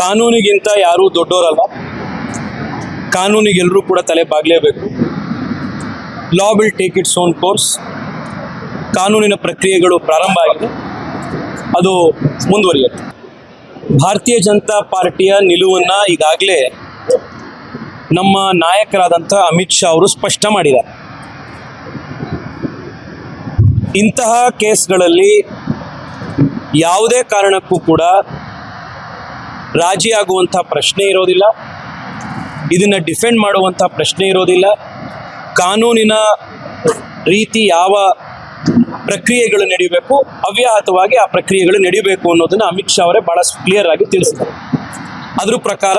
ಕಾನೂನಿಗಿಂತ ಯಾರೂ ದೊಡ್ಡೋರಲ್ಲ ಕಾನೂನಿಗೆಲ್ಲರೂ ಕೂಡ ತಲೆ ಬಾಗಲೇಬೇಕು. Law will take its own course ಕಾನೂನಿನ ಪ್ರಕ್ರಿಯೆಗಳು ಪ್ರಾರಂಭ ಆಗಿದೆ. ಅದು ಮುಂದುವರಿಯುತ್ತೆ. ಭಾರತೀಯ ಜನತಾ ಪಾರ್ಟಿಯ ನಿಲುವನ್ನು ಈಗಾಗಲೇ ನಮ್ಮ ನಾಯಕರಾದಂಥ ಅಮಿತ್ ಶಾ ಅವರು ಸ್ಪಷ್ಟ ಮಾಡಿದ್ದಾರೆ. ಇಂತಹ ಕೇಸ್ಗಳಲ್ಲಿ ಯಾವುದೇ ಕಾರಣಕ್ಕೂ ಕೂಡ ರಾಜಿ ಆಗುವಂಥ ಪ್ರಶ್ನೆ ಇರೋದಿಲ್ಲ. ಇದನ್ನು ಡಿಫೆಂಡ್ ಮಾಡುವಂಥ ಪ್ರಶ್ನೆ ಇರೋದಿಲ್ಲ. ಕಾನೂನಿನ ರೀತಿ ಯಾವ ಪ್ರಕ್ರಿಯೆಗಳು ನಡೆಯಬೇಕು ಅವ್ಯಾಹತವಾಗಿ ಆ ಪ್ರಕ್ರಿಯೆಗಳು ನಡೆಯಬೇಕು ಅನ್ನೋದನ್ನು ಅಮಿತ್ ಶಾ ಅವರೇ ಭಾಳ ಕ್ಲಿಯರ್ ಆಗಿ ತಿಳಿಸಿದ್ದಾರೆ. ಅದ್ರ ಪ್ರಕಾರ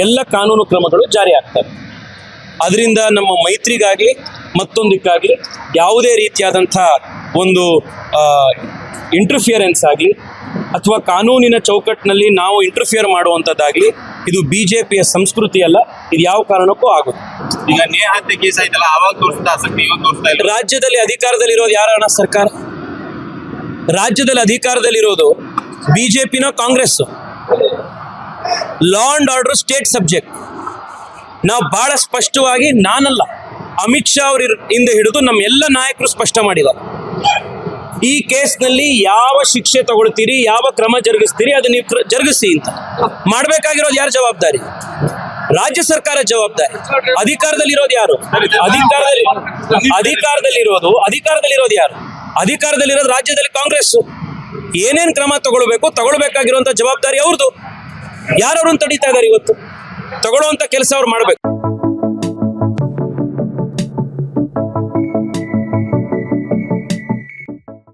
ಎಲ್ಲ ಕಾನೂನು ಕ್ರಮಗಳು ಜಾರಿ ಆಗ್ತವೆ. ಅದರಿಂದ ನಮ್ಮ ಮೈತ್ರಿಗಾಗಲಿ, ಮತ್ತೊಂದಕ್ಕಾಗಲಿ ಯಾವುದೇ ರೀತಿಯಾದಂಥ ಒಂದು ಇಂಟರ್ಫಿಯರೆನ್ಸ್ ಆಗಲಿ ಅಥವಾ ಕಾನೂನಿನ ಚೌಕಟ್ಟಿನಲ್ಲಿ ನಾವು ಇಂಟರ್ಫಿಯರ್ ಮಾಡುವಂಥದ್ದಾಗಲಿ ಇದು ಬಿ ಜೆ ಪಿಯ ಸಂಸ್ಕೃತಿ ಅಲ್ಲ ಇದು ಯಾವ ಕಾರಣಕ್ಕೂ ಆಗುತ್ತೆ ಈಗ ನೇಹ ಹತ್ಯೆ ಕೇಸ್ ಆಯ್ತಲ್ಲ ಅವಾಗ ತೋರಿಸ್ತಾ ಆಸಕ್ತಿ ಇವಾಗ ತೋರಿಸ್ತಾ ಇಲ್ಲ. ರಾಜ್ಯದಲ್ಲಿ ಅಧಿಕಾರದಲ್ಲಿರೋದು ಯಾರಣ್ಣ ಸರ್ಕಾರ? ರಾಜ್ಯದಲ್ಲಿ ಅಧಿಕಾರದಲ್ಲಿರೋದು ಬಿ ಜೆ ಪಿನ Congress law and order state subject ನಾವು ಬಹಳ ಸ್ಪಷ್ಟವಾಗಿ ನಾನಲ್ಲ. ಅಮಿತ್ ಶಾ ಅವ್ರ ಹಿಂದೆ ಹಿಡಿದು ನಮ್ಮ ಎಲ್ಲ ನಾಯಕರು ಸ್ಪಷ್ಟ ಮಾಡಿದ್ದಾರೆ. ಈ ಕೇಸ್ನಲ್ಲಿ ಯಾವ ಶಿಕ್ಷೆ ತಗೊಳ್ತೀರಿ, ಯಾವ ಕ್ರಮ ಜರುಗಿಸ್ತೀರಿ, ಅದು ನೀವು ಜರುಗಿಸಿ ಅಂತ. ಮಾಡಬೇಕಾಗಿರೋದು ಯಾರು ಜವಾಬ್ದಾರಿ? ರಾಜ್ಯ ಸರ್ಕಾರ ಜವಾಬ್ದಾರಿ. ಅಧಿಕಾರದಲ್ಲಿರೋದು ಯಾರು? ಅಧಿಕಾರದಲ್ಲಿ, ಅಧಿಕಾರದಲ್ಲಿರೋದು ಅಧಿಕಾರದಲ್ಲಿರೋದು ಯಾರು? ಅಧಿಕಾರದಲ್ಲಿರೋದು ರಾಜ್ಯದಲ್ಲಿ ಕಾಂಗ್ರೆಸ್. ಏನೇನ್ ಕ್ರಮ ತಗೊಳ್ಬೇಕು, ತಗೊಳ್ಬೇಕಾಗಿರುವಂತ ಜವಾಬ್ದಾರಿ ಅವ್ರದ್ದು ಯಾರವ್ರನ್ನ ತಡೀತಾ ಇದ್ದಾರೆ ಇವತ್ತು? ತಗೊಳ್ಳುವಂತ ಕೆಲಸ ಅವ್ರು ಮಾಡಬೇಕು.